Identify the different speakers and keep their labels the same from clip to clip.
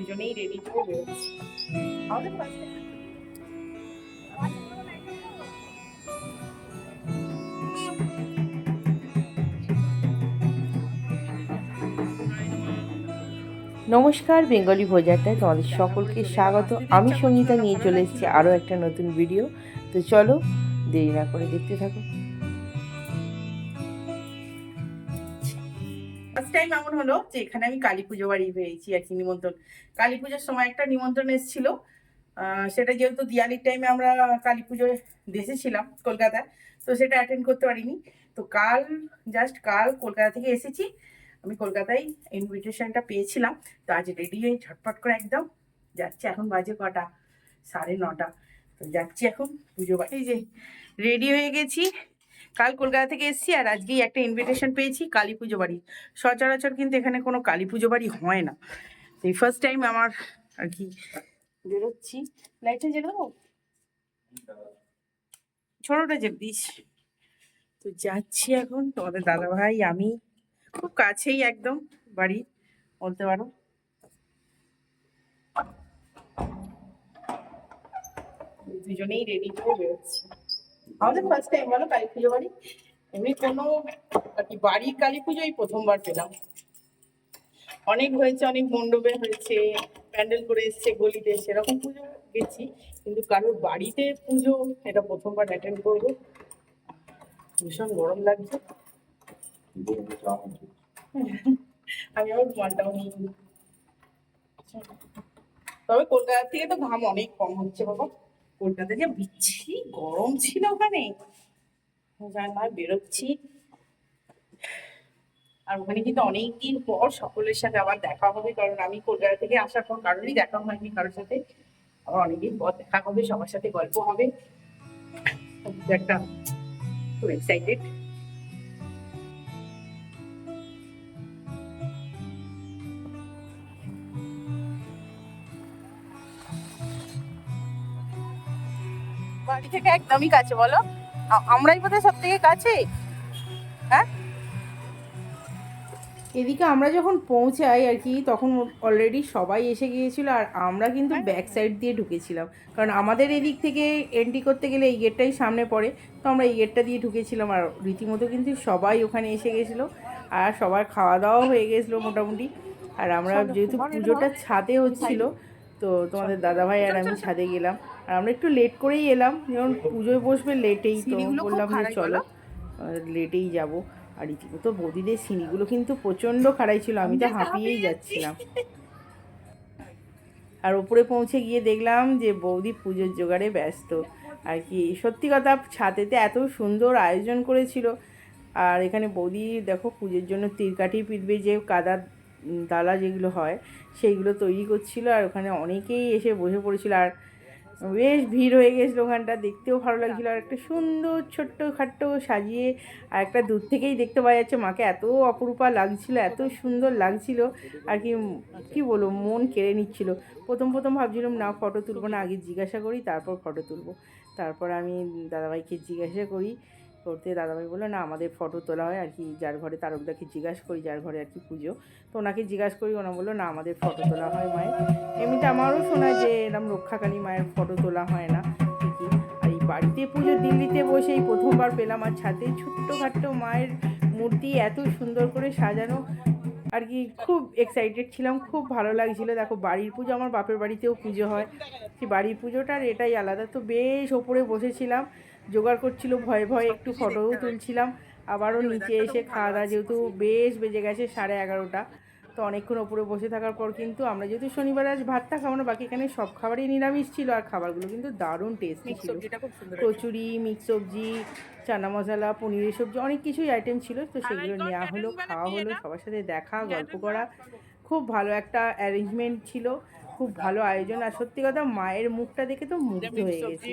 Speaker 1: দুজনেই রেডি করে আমাদের first time। নমস্কার, বেঙ্গলি ভোজারটায় তোমাদের সকলকে স্বাগত। আমি সঙ্গীতা নিয়ে চলে এসেছি আরও একটা নতুন ভিডিও তো চলো, দেরি না করে দেখতে থাকো। এমন হলো যে এখানে আমি কালী পুজো বাড়ি পেয়েছি আর কি, নিমন্ত্রণ। কালী পুজোর সময় একটা নিমন্ত্রণ এসেছিল। সেটা যেহেতু দিয়ালির টাইমে আমরা কালী পুজোয় দেশে ছিলাম কলকাতায়, তো সেটা অ্যাটেন্ড করতে পারিনি। তো কাল জাস্ট কাল কলকাতা থেকে এসেছি। আমি কলকাতায় ইনভিটেশনটা পেয়েছিলাম। তো আজ রেডি হয়ে ঝটপট করে একদম যাচ্ছি। এখন বাজে কটা? সাড়ে নটা। তো যাচ্ছি এখন পুজো বাড়ি। যে রেডি হয়ে গেছি। কাল কলকাতা থেকে এসেছি আর আজকেই একটা ইনভিটেশন পেয়েছি কালী পুজো বাড়ি। সচরাচর কিন্তু এখানে কোনো কালী পুজো বাড়ি হয় না। তো এই ফার্স্ট টাইম আমার আর কি বেরোচ্ছি। লাইটটা জ্বেলে দেবো ছোটোটা জ্বেলে দিস তো যাচ্ছি এখন তোমাদের দাদা ভাই আমি। খুব কাছেই একদম বাড়ি, বলতে পারো। দুজনেই রেডি করে বেরোচ্ছি। আমাদের ফার্স্ট টাইম বলো, কালী পুজো বাড়ি? এমনি কোনো, আর কি বাড়ির কালী পুজোই প্রথমবার পেলাম। অনেক হয়েছে, অনেক মণ্ডপে হয়েছে, প্যান্ডেল করে এসছে, গলিতে সেরকম পুজো গেছি, কিন্তু কারোর বাড়িতে পুজো, এটা প্রথমবার অ্যাটেন্ড করব। ভীষণ গরম লাগছে। আমি আবার নিই তবে কলকাতা থেকে তো ঘাম অনেক কম হচ্ছে, বাবা। কলকাতা যে বিচ্ছিরি গরম ছিল ওখানে। বেরোচ্ছি। আর ওখানে কিন্তু অনেকদিন পর সকলের সাথে আবার দেখা হবে, কারণ আমি কলকাতা থেকে আসার পর কারোরই দেখা হয়নি কারোর সাথে। আবার অনেকদিন পর দেখা হবে, সবার সাথে গল্প হবে। একটা, খুব এক্সাইটেড থেকে একদমই কাছে বলো? আমরাই বোধহয় সব থেকে কাছে? হ্যাঁ? এদিকে আমরা যখন পৌঁছাই আর কি তখন অলরেডি সবাই এসে গিয়েছিল আর আমরা কিন্তু ব্যাক সাইড দিয়ে ঢুকেছিলাম। কারণ আমাদের এদিক থেকে এন্ট্রি করতে গেলে এই গেটটাই সামনে পড়ে তো আমরা এই গেটটা দিয়ে ঢুকেছিলাম আর রীতিমতো কিন্তু সবাই ওখানে এসে গেছিল। আর সবার খাওয়া দাওয়াও হয়ে গেছিল মোটামুটি। আর আমরা যেহেতু পুজোটা ছাদে হচ্ছিল তো তোমাদের দাদাভাই আর আমি ছাদে গেলাম। আর আমরা একটু লেট করেই এলাম যেমন পুজোয় বসবে লেটেই তো। বললাম যে চলো লেটেই যাব। আর রীতিমতো বৌদিদের সিঁড়িগুলো কিন্তু প্রচণ্ড খাড়াই ছিল আমি তো হাঁপিয়েই যাচ্ছিলাম আর ওপরে পৌঁছে গিয়ে দেখলাম যে বৌদি পুজোর জোগাড়ে ব্যস্ত। আর কি সত্যি কথা ছাদেতে এত সুন্দর আয়োজন করেছিল। আর এখানে বৌদি দেখো পুজোর জন্য তিরকাঠি পিটবে যে কাদা দালা যেগুলো হয়, সেইগুলো তৈরি করছিল আর ওখানে অনেকেই এসে বসে পড়েছিল আর বেশ ভিড় হয়ে গেছিল ওখানটা, দেখতেও ভালো লাগছিল আর একটা সুন্দর ছোট্ট খাট্ট সাজিয়ে আর একটা দূর থেকেই দেখতে পাওয়া যাচ্ছে মাকে, এত অপরূপা লাগছিল, এত সুন্দর লাগছিল আর কি কি বলব, মন কেড়ে নিচ্ছিল। প্রথম প্রথম ভাবছিলাম, না ফটো তুলবো না, আগে জিজ্ঞাসা করি, তারপর ফটো তুলবো। তারপর আমি দাদাভাইকে জিজ্ঞাসা করি করতে দাদাভাই বলল, না, আমাদের ফটো তোলা হয় আর কি, যার ঘরে তারকদাকে জিজ্ঞাসা করি, যার ঘরে আর কি পুজো। তো ওনাকে জিজ্ঞাসা করি ওনা বলল, না, আমাদের ফটো তোলা হয় মায়ের। এমনিতে আমারও শোনা যে এরকম রক্ষাকালী মায়ের ফটো তোলা হয় না, ঠিকই। আর এই বাড়িতে পুজো দিল্লিতে বসেই প্রথমবার পেলাম, আর ছাদে ছোট্টখাট্ট মায়ের মূর্তি এত সুন্দর করে সাজানো, আর কি খুব এক্সাইটেড ছিলাম, খুব ভালো লাগছিল। দেখো, বাড়ির পুজো আমার বাপের বাড়িতেও পুজো হয়। সেই বাড়ির পুজোটার এটাই আলাদা। তো বেশ ওপরে বসেছিলাম জোগাড় করছিল ভয়ে ভয়ে একটু ফটোও তুলছিলাম। আবারও নিচে এসে খাওয়া দাওয়া যেহেতু বেশ বেজে গেছে সাড়ে এগারোটা। তো অনেকক্ষণ ওপরে বসে থাকার পর কিন্তু আমরা যেহেতু শনিবার আজ ভাতটা খাব না বাকি এখানে সব খাবারই নিরামিষ ছিল আর খাবারগুলো কিন্তু দারুণ টেস্টি ছিল। কচুরি মিক্স সবজি চানা মশলা পনিরের সবজি অনেক কিছুই আইটেম ছিল। তো সেগুলো নেওয়া হলো খাওয়া হলো সবার সাথে দেখা গল্প করা। খুব ভালো একটা অ্যারেঞ্জমেন্ট ছিল খুব ভালো আয়োজন। আর সত্যি কথা মায়ের মুখটা দেখে তো মুগ্ধ হয়ে গেছি।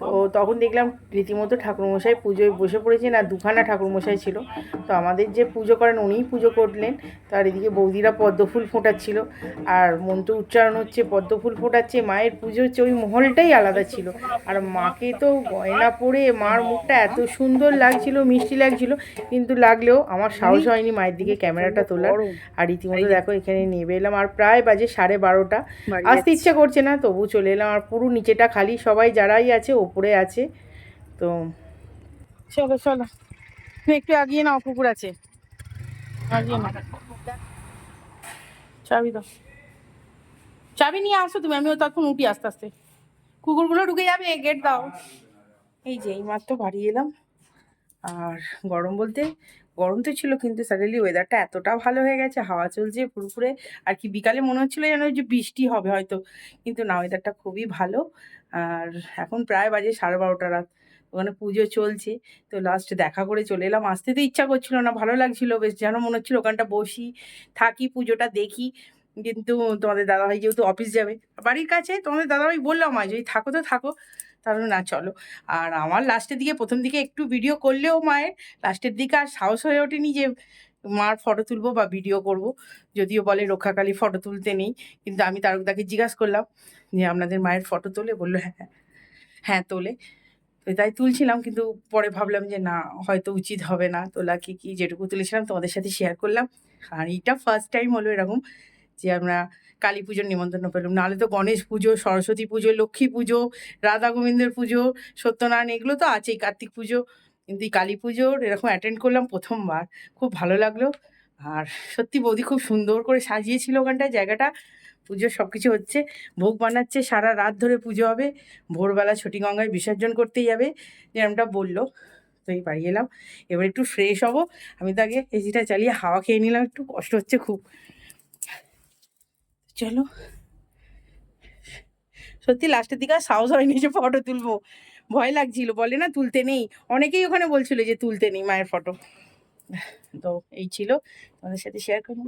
Speaker 1: তো তখন দেখলাম রীতিমতো ঠাকুরমশাই পুজোয় বসে পড়েছেন আর দুখানা ঠাকুরমশাই ছিল। তো আমাদের যে পুজো করেন উনিই পুজো করলেন। তার এদিকে বৌদিরা পদ্ম ফুল ফোটাচ্ছিল আর মন্ত্র উচ্চারণ হচ্ছে পদ্ম ফুল ফোটাচ্ছে মায়ের পুজো হচ্ছে ওই মহলটাই আলাদা ছিল। আর মাকে তো গয়না পরে মার মুখটা এত সুন্দর লাগছিল মিষ্টি লাগছিল কিন্তু লাগলেও আমার সাহস হয়নি মায়ের দিকে ক্যামেরাটা তোলার। আর রীতিমতো দেখো এখানে নেবে এলাম আর প্রায় বাজে সাড়ে বারোটা। আসতে ইচ্ছা করছে না তবু চলে এলাম আর পুরো নিচেটা খালি। সবাই যারাই আছে ওপরে আছে। তো চলো চলো। তুমি একটু আগিয়ে নাও, কুকুর আছে। চাবি দাও। চাবি নিয়ে আসো তুমি, আমিও তখন উঠি আস্তে আস্তে। কুকুরগুলো ঢুকে যাবে গেট দাও। এই যে এই মাত্র বাড়ি এলাম। আর গরম বলতে গরম তো ছিল কিন্তু সাডেনলি ওয়েদারটা এতটা ভালো হয়ে গেছে, হাওয়া চলছে পুরোপুরে, আর কি বিকালে মনে হচ্ছিল যেন যে বৃষ্টি হবে হয়তো, কিন্তু না ওয়েদারটা খুবই ভালো। আর এখন প্রায় বাজে সাড়ে বারোটা রাত, ওখানে পুজো চলছে, তো লাস্ট দেখা করে চলে এলাম। আসতে তো ইচ্ছা করছিল না, ভালো লাগছিল, বেশ যেন মনে হচ্ছিল ওখানটা বসি, থাকি, পুজোটা দেখি, কিন্তু তোমাদের দাদাভাই যেহেতু অফিস যাবে, বাড়ির কাছে তোমাদের দাদাভাই বললাম আজ যদি থাকো তো থাকো। তাহলে না চলো। আর আমার লাস্টের দিকে, প্রথম দিকে একটু ভিডিও করলেও মায়ের লাস্টের দিকে আর সাহস হয়ে ওঠেনি যে মার ফটো তুলবো বা ভিডিও করব। যদিও বলে রক্ষাকালী ফটো তুলতে নেই, কিন্তু আমি তারকদাকে জিজ্ঞাসা করলাম যে আপনাদের মায়ের ফটো তোলে? বলল হ্যাঁ হ্যাঁ হ্যাঁ তোলে। তাই তুলছিলাম, কিন্তু পরে ভাবলাম যে না, হয়তো উচিত হবে না। তোলা কি কি যেটুকু তুলেছিলাম তোমাদের সাথে শেয়ার করলাম। আর এইটা ফার্স্ট টাইম হলো এরকম। যে আমরা কালী পুজোর নিমন্ত্রণ পেলাম। নাহলে তো গণেশ পুজো, সরস্বতী পুজো, লক্ষ্মী পুজো, রাধা গোবিন্দের পুজো, সত্যনারায়ণ এগুলো তো আছেই, কার্তিক পুজো, কিন্তু এই কালী পুজোর এরকম অ্যাটেন্ড করলাম প্রথমবার। খুব ভালো লাগল। আর সত্যি বৌদি খুব সুন্দর করে সাজিয়েছিল ওখানটায় জায়গাটা। পুজো সব কিছু হচ্ছে। ভোগ বানাচ্ছে, সারা রাত ধরে পুজো হবে। ভোরবেলা ছটি গঙ্গায় বিসর্জন করতেই যাবে যেরকমটা বলল। তো এই বাড়ি এলাম। এবার একটু ফ্রেশ হব। আমি তো আগে এসিটা চালিয়ে হাওয়া খেয়ে নিলাম, একটু কষ্ট হচ্ছে খুব। চলো। সত্যি লাস্টের দিকে আর সাহস হয়নি যে ফটো তুলবো। ভয় লাগছিল, বলে না তুলতে নেই। অনেকেই ওখানে বলছিল যে তুলতে নেই মায়ের ফটো তো এই ছিল। তোমাদের সাথে শেয়ার করুন